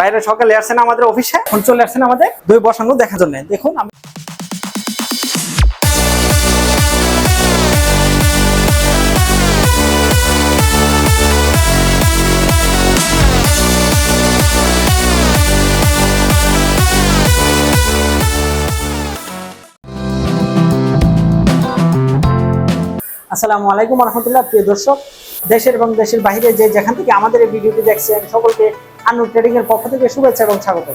বাইরে সকালে আসছেন আমাদের অফিসে এখন চলে আসছেন আমাদের দুই বসানো দেখার জন্য। দেখুন আসসালামু আলাইকুম রহমতুল্লাহ। প্রিয় দর্শক, দেশের এবং দেশের বাইরে যে যেখান থেকে আমাদের এই ভিডিওটি দেখছেন, সকলকে আনু ট্রেডিং এর পক্ষ থেকে শুভেচ্ছা এবং স্বাগত।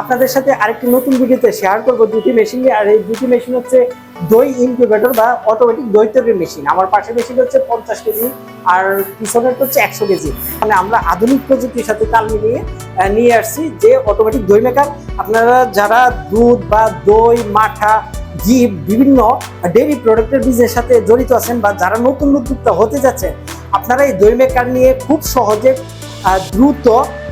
আপনাদের সাথে আরেকটি নতুন ভিডিওতে শেয়ার করব দুটি মেশিন আর এই দুটি মেশিন হচ্ছে দই ইনকিউবেটর বা অটোমেটিক দই তৈরির মেশিন আমার পাশে মেশিন হচ্ছে পঞ্চাশ কেজি, আর পিছনের হচ্ছে একশো কেজি। মানে আমরা আধুনিক প্রযুক্তির সাথে তাল মিলিয়ে নিয়ে আসছি যে অটোমেটিক দই মেকার আপনারা যারা দুধ বা দই, মাঠা ঘি বিভিন্ন ডেইরি প্রোডাক্টের বিজনেসের সাথে জড়িত আছেন বা যারা নতুন উদ্যোক্তা হতে যাচ্ছেন আপনারা এই দই মেকার নিয়ে খুব সহজে দ্রুত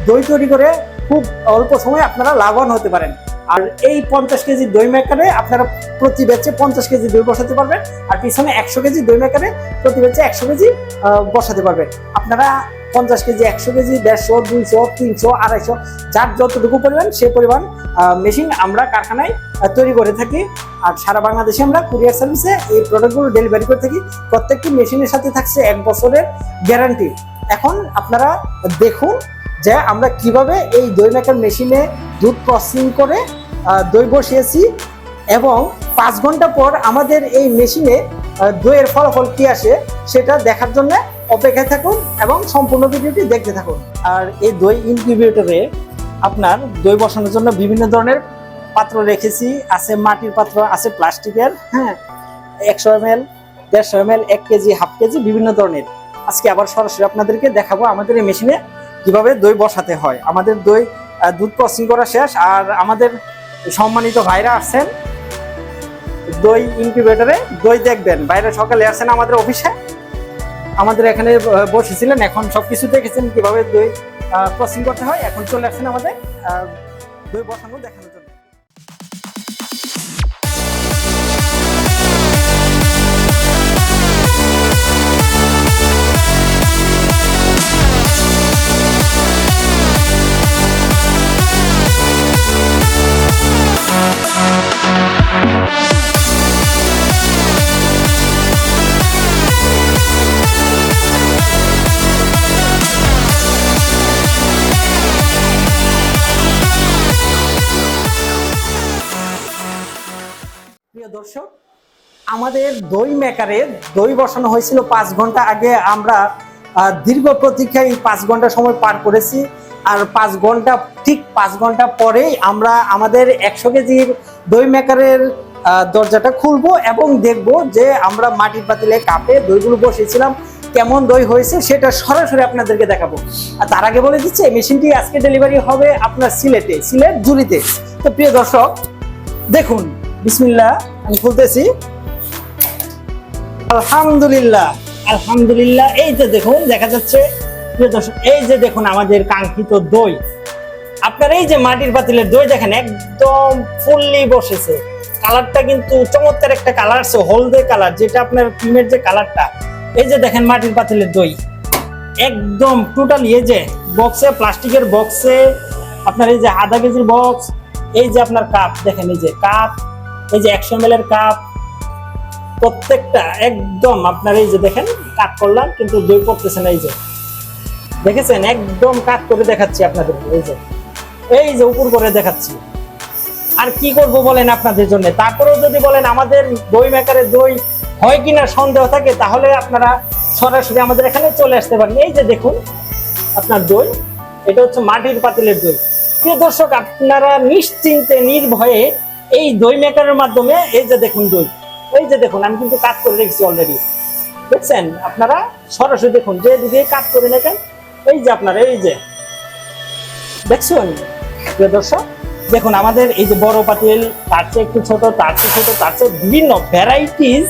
দই তৈরি করে খুব অল্প সময়ে আপনারা লাভবান হতে পারেন। আর এই পঞ্চাশ কেজি দই মেকারে আপনারা প্রতি ব্যাচে পঞ্চাশ কেজি দই বসাতে পারবেন, আর পিছনে একশো কেজি দই মেকারে প্রতি ব্যাচে একশো কেজি বসাতে পারবেন। আপনারা পঞ্চাশ কেজি, একশো কেজি, দেড়শো, দুইশো, তিনশো, আড়াইশো, যার যতটুকু পরিমাণ, সে পরিমাণ মেশিন আমরা কারখানায় তৈরি করে থাকি। আর সারা বাংলাদেশে আমরা কুরিয়ার সার্ভিসে এই প্রোডাক্টগুলো ডেলিভারি করে থাকি। প্রত্যেকটি মেশিনের সাথে থাকছে এক বছরের গ্যারান্টি এখন আপনারা দেখুন যে আমরা কীভাবে এই দই মেকার মেশিনে দুধ প্রসেসিং করে দই বসিয়েছি এবং পাঁচ ঘণ্টা পর আমাদের এই মেশিনে দইয়ের ফলাফল কি আসে, সেটা দেখার জন্য অপেক্ষায় থাকুন এবং সম্পূর্ণ ভিডিওটি দেখতে থাকুন। আর এই দই ইনকিউবেটরে আপনার দই বসানোর জন্য বিভিন্ন ধরনের পাত্র রেখেছি। আছে মাটির পাত্র, আছে প্লাস্টিকের হ্যাঁ একশো এম এল দেড়শো এম এল এক কেজি, হাফ কেজি, বিভিন্ন ধরনের। আজকে আবার সরাসরি আপনাদেরকে দেখাবো আমাদের এই মেশিনে কীভাবে দই বসাতে হয়। আমাদের দই দুধ প্রসেসিং করা শেষ। আর আমাদের সম্মানিত ভাইরা আসছেন দই ইনকিউবেটরে দই দেখবেন। বাইরে সকালে আসছেন আমাদের অফিসে। আমাদের এখানে বসেছিলেন, এখন সব কিছু দেখেছেন কীভাবে দই ক্রসিং করতে হয়। এখন চলে আসছেন আমাদের দই বসানো দেখানোর প্রিয় দর্শক, আমাদের দই মেকারে দই বসানো হয়েছিল পাঁচ ঘণ্টা আগে। আমরা দীর্ঘ প্রতীক্ষায় পাঁচ ঘণ্টা সময় পার করেছি আর পাঁচ ঘণ্টা, ঠিক পাঁচ ঘণ্টা পরেই আমরা আমাদের একশো কেজির দই মেকারের দরজাটা খুলবো এবং দেখব যে আমরা মাটির পাতিলে কাপে দইগুলো বসিয়েছিলাম, কেমন দই হয়েছে সেটা সরাসরি আপনাদেরকে দেখাবো। আর তার আগে বলে দিচ্ছে মেশিনটি আজকে ডেলিভারি হবে আপনার সিলেটে, সিলেট জুলিতে তো প্রিয় দর্শক, দেখুন বিসমিল্লাহ, আমি খুলতেছি। আলহামদুলিল্লাহ আলহামদুলিল্লাহ, এই যে দেখুন, দেখা যাচ্ছে এই যে দেখুন আমাদের কাঙ্ক্ষিত দই। আপনার এই যে মাটির পাতিলের দই দেখেন, একদম ফুললি বসেছে। কালারটা কিন্তু চমৎকার একটা কালার আছে হলদে কালার, যেটা আপনার ক্রিমের যে কালারটা। এই যে দেখেন মাটির পাতিলের দই। একদম টোটালি এই যে বক্সে প্লাস্টিকের বক্সে আপনার এই যে আধা কেজির বক্স এই যে আপনার কাপ দেখেন এই যে কাপ এই যে একশো এম এর কাপ প্রত্যেকটা একদম আপনার এই যে দেখেন কাট করলাম, কিন্তু দই পড়তেছে না, এই যে। দেখেছেন? একদম কাট করে দেখাচ্ছি আপনাদের, এই যে। এই যে উপর করে দেখাচ্ছি। আর কি করব বলেন আপনাদের জন্য? তারপরেও যদি বলেন আমাদের দই মেকারে দই হয় কিনা সন্দেহ থাকে, তাহলে আপনারা সরাসরি আমাদের এখানে চলে আসতে পারেন। এই যে দেখুন, আপনার দই, এটা হচ্ছে মাটির পাতিলের দই। প্রিয় দর্শক, আপনারা নিশ্চিন্তে, নির্ভয়ে এই দই মেকারের মাধ্যমে, এই যে দেখুন দই, এই যে দেখুন, আমি কিন্তু কাট করে রেখেছি অলরেডি দেখছেন? আপনারা সরাসরি দেখুন, যে দিকে কাট করে দেখেন এই যে আপনারা, এই যে। দেখছেন? দর্শক, দেখুন, আমাদের এই যে বড় পাতিল, তার চেয়ে একটু ছোট, তার চেয়ে ছোট, তার চেয়ে বিভিন্ন ভ্যারাইটিস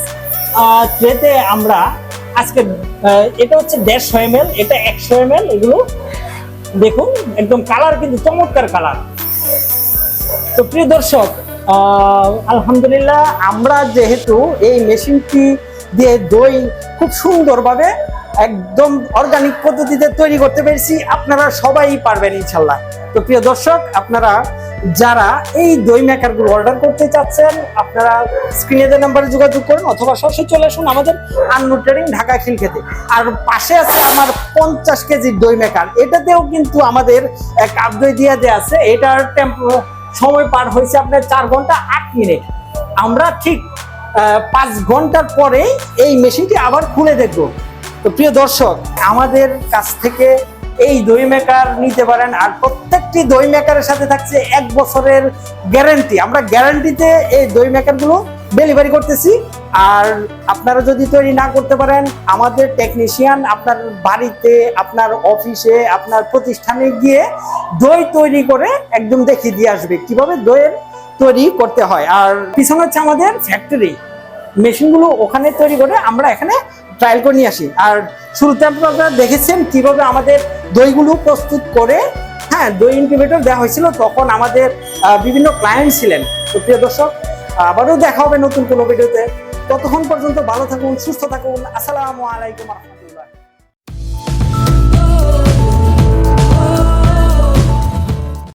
ট্রেতে আমরা আজকে এটা হচ্ছে দেড়শো এম এটা একশো এম এগুলো দেখুন, একদম কালার কিন্তু চমৎকার কালার তো প্রিয় দর্শক আলহামদুলিল্লাহ, আমরা যেহেতু এই মেশিনটি দিয়ে দই খুব সুন্দরভাবে একদম অর্গানিক পদ্ধতিতে তৈরি করতে পেরেছি, আপনারা সবাই পারবেন ইনশাল্লাহ। তো প্রিয় দর্শক, আপনারা যারা এই দই মেকারগুলো অর্ডার করতে চাচ্ছেন, আপনারা স্ক্রিনে দেওয়া নাম্বারে যোগাযোগ করুন অথবা সরাসরি চলে আসুন আমাদের আন্নুর ট্রেডিং ঢাকা খিলক্ষেতে আর পাশে আছে আমার পঞ্চাশ কেজির দই মেকার এটাতেও কিন্তু আমাদের এক কাপ দই দিয়ে দেওয়া আছে, এটার টেম্পো সময় পার হয়েছে আপনার চার ঘণ্টা আট মিনিট। আমরা ঠিক পাঁচ ঘণ্টার পরে এই মেশিনটি আবার খুলে দেখব। তো প্রিয় দর্শক, আমাদের কাছ থেকে এই দই মেকার নিতে পারেন আর প্রত্যেকটি দই মেকারের সাথে থাকছে এক বছরের গ্যারান্টি আমরা গ্যারান্টিতে এই দই মেকারগুলো ডেলিভারি করতেছি। আর আপনারা যদি তৈরি না করতে পারেন, আমাদের টেকনিশিয়ান আপনার বাড়িতে, আপনার অফিসে আপনার প্রতিষ্ঠানে গিয়ে দই তৈরি করে একদম দেখিয়ে দিয়ে আসবে। কীভাবে দইয়ের তৈরি করতে হয়? আর পিছনে হচ্ছে আমাদের ফ্যাক্টরি মেশিনগুলো ওখানে তৈরি করে আমরা এখানে ট্রায়াল করে নিয়ে আসি। আর শুরুতে আপনারা দেখেছেন কীভাবে আমাদের দইগুলো প্রস্তুত করে হ্যাঁ দই ইনকিউবেটর দেওয়া হয়েছিল। তখন আমাদের বিভিন্ন ক্লায়েন্ট ছিলেন। তো প্রিয় দর্শক আবারও দেখা হবে নতুন কোনো ভিডিওতে। ততক্ষণ পর্যন্ত ভালো থাকুন সুস্থ থাকুন। আসসালামু আলাইকুম